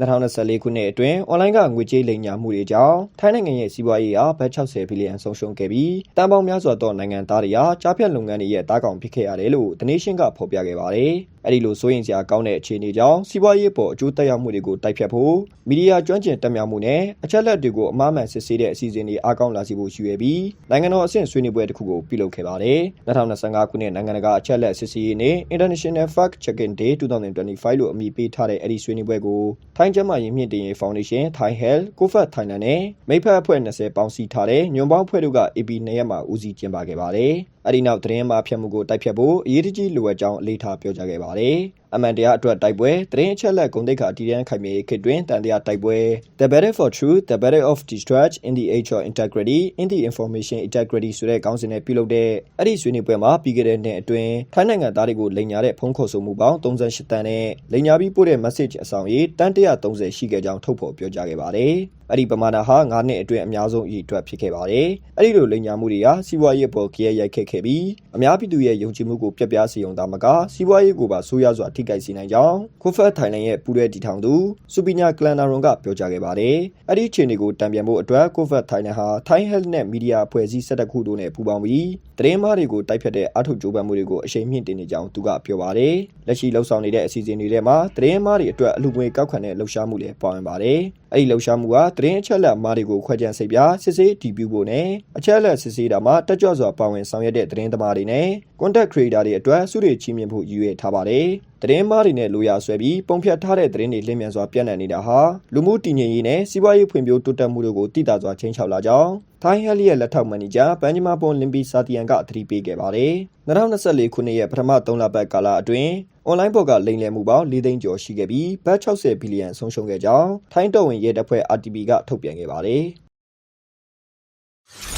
2024ခုနှစ်အတွင်းအွန်လိုင်းကငွေကြေးလိမ်ညာမှုတွေကြောင့်ထိုင်းနိုင်ငံရဲ့စီးပွားရေးအားဘတ်60ဘီလီယံဆုံးရှုံးခဲ့ပြီးတန်ပေါင်းများစွာသောနိုင်ငံသားတွေဟာကြားဖြတ်လုပ်ငန်းတွေရဲ့တားကောင်ဖြစ်ခဲ့ရတယ်လို့ The Nation ကဖော်ပြခဲ့ပါတယ်။ အဲဒီလိုစိုးရိမ်စရာကောင်းတဲ့အခြေအနေကြောင့်စီးပွားရေးပေါ်အကျိုးသက်ရောက်မှုတွေကိုတိုက်ဖြတ်ဖို့မီဒီယာကျွမ်းကျင်တက်မြောက်မှုနဲ့အချက်လက်တွေကိုအမှားမှန်စစ်ဆေးတဲ့အစီအစဉ်တွေအားကောင်းလာစေဖို့ရှိရပြီးနိုင်ငံတော်အဆင့်ဆွေးနွေးပွဲတစ်ခုကိုပြုလုပ်ခဲ့ပါတယ်။2025ခုနှစ်နိုင်ငံတကာအချက်လက်စစ်ဆေးရေးနဲ့ International Fact Checking Day 2025လို့အမည်ပေးထားတဲ့အဲဒီဆွေးနွေးပွဲကိုထိုင်းကျန်းမာရေးမြင့်တင်ရေး Foundation, Thai Health, Kofat Thailand နဲ့မိဖက်အဖွဲ့20ပေါင်းစည်းထားတဲ့ညွန်ပေါင်းအဖွဲ့တို့က AP နှစ်ရက်မှာဦးစီးကျင်းပခဲ့ပါတယ်။အဲဒီနောက်သတင်းမှားဖြတ်မှုကိုတိုက်ဖြတ်ဖို့အရေးတကြီးလိုအပ်ကြောင်းအလေးထားပြောကြားခဲ့ပါတယ်။ပါတယ်။ အမှန်တရားအတွက်တိုက်ပွဲသတင်းအချက်အလက်ဂုဏ်သိက္ခာတည်တံ့ခိုင်မြဲရေးခေတ်တွင်တန်တရားတိုက်ပွဲ The Battle for Truth The Battle of Distrust in the Age of Integrity in the Information Integrity ဆိုတဲ့ခေါင်းစဉ်နဲ့ပြုလုပ်တဲ့အဲ့ဒီဆွေးနွေးပွဲမှာပြီးခဲ့တဲ့နှစ်အတွင်းထိုင်းနိုင်ငံသားတွေကိုလိန်ညာတဲ့ဖုန်းခေါ်ဆိုမှုပေါင်း38တန်းနဲ့လိန်ညာပြီးပို့တဲ့ message အဆောင်ရေးတန်း130ရှိခဲ့ကြောင်းထုတ်ဖော်ပြောကြားခဲ့ပါတယ်။အဲ့ဒီပမာဏဟာ9နှစ်အတွင်းအများဆုံးအရေးအတွက်ဖြစ်ခဲ့ပါတယ်။အဲ့ဒီလိုလိန်ညာမှုတွေဟာစီးပွားရေးပေါ်ကြဲရိုက်ခတ်ခဲ့ပြီးအများပြည်သူရဲ့ယုံကြည်မှုကိုပြက်ပြားစေုံသာမကစီးပွားရေးကိုပါဆိုးရွားစွာထိခိုက်စေနိုင်ကြောင်းကိုဖတ်ထိုင်လန်ရဲ့ပူးရဲတီထောင်သူစူပီညာကလန်နာရွန်ကပြောကြားခဲ့ပါတယ်။အဲ့ဒီအခြေအနေကိုတံပြန်ဖို့အတွက်ကိုဖတ်ထိုင်လန်ဟာထိုင်းဟဲလ်နဲ့မီဒီယာအဖွဲ့အစည်း၁၁ခုတို့နဲ့ပူးပေါင်းပြီးသတင်းမှားတွေကိုတိုက်ဖြတ်တဲ့အထုပ်ကြိုးပမ်းမှုတွေကိုအရှိန်မြင့်တင်နေကြောင်းသူကပြောပါတယ်။လက်ရှိလှုပ်ဆောင်နေတဲ့အစီအစဉ်တွေထဲမှာသတင်းမှားတွေအတွက်အလူငွေကောက်ခံတဲ့လှုပ်ရှားမှုလည်းပါဝင်ပါတယ်။အဲ့ဒီလှုပ်ရှားမှုကသတင်းအချက်အလက်မှားတွေကိုခွဲခြမ်းစိတ်ပြစစ်ဆေးတည်ပြုဖို့နဲ့အချက်အလက်စစ်ဆေးတာမှာတက်ကြွစွာပါဝင်ဆောင်ရွက်တဲ့သတင်းသမားတွေနဲ့ content creator တွေအတွက်စုတွေချီးမြှင့်ဖို့ရည်ရွယ်ထားပါတယ်။ သတင်းမှားတွေနဲ့လိုရာဆွဲပြီးပုံဖြတ်ထားတဲ့သတင်းတွေလင်းမြန်စွာပြန့်နှံ့နေတာဟာလူမှုတည်ငြိမ်ရေးနဲ့စီးပွားရေးဖွံ့ဖြိုးတိုးတက်မှုတို့ကိုတိတာစွာချင်းချောက်လာကြောင်းထိုင်းဟဲလီရဲ့လက်ထောက်မန်နေဂျာဘန်ဂျမာပွန်လင်ပီစာတီယန်ကသတိပေးခဲ့ပါတယ်။2024ခုနှစ်ရဲ့ပထမ3လပတ်ကာလအတွင်းအွန်လိုင်းပေါ်ကလိမ်လည်မှုပေါင်း၄သိန်းကျော်ရှိခဲ့ပြီးဘတ်60ဘီလီယံဆုံးရှုံးခဲ့ကြောင်းထိုင်းတော်ဝင်ရဲတပ်ဖွဲ့ RTB ကထုတ်ပြန်ခဲ့ပါတယ်။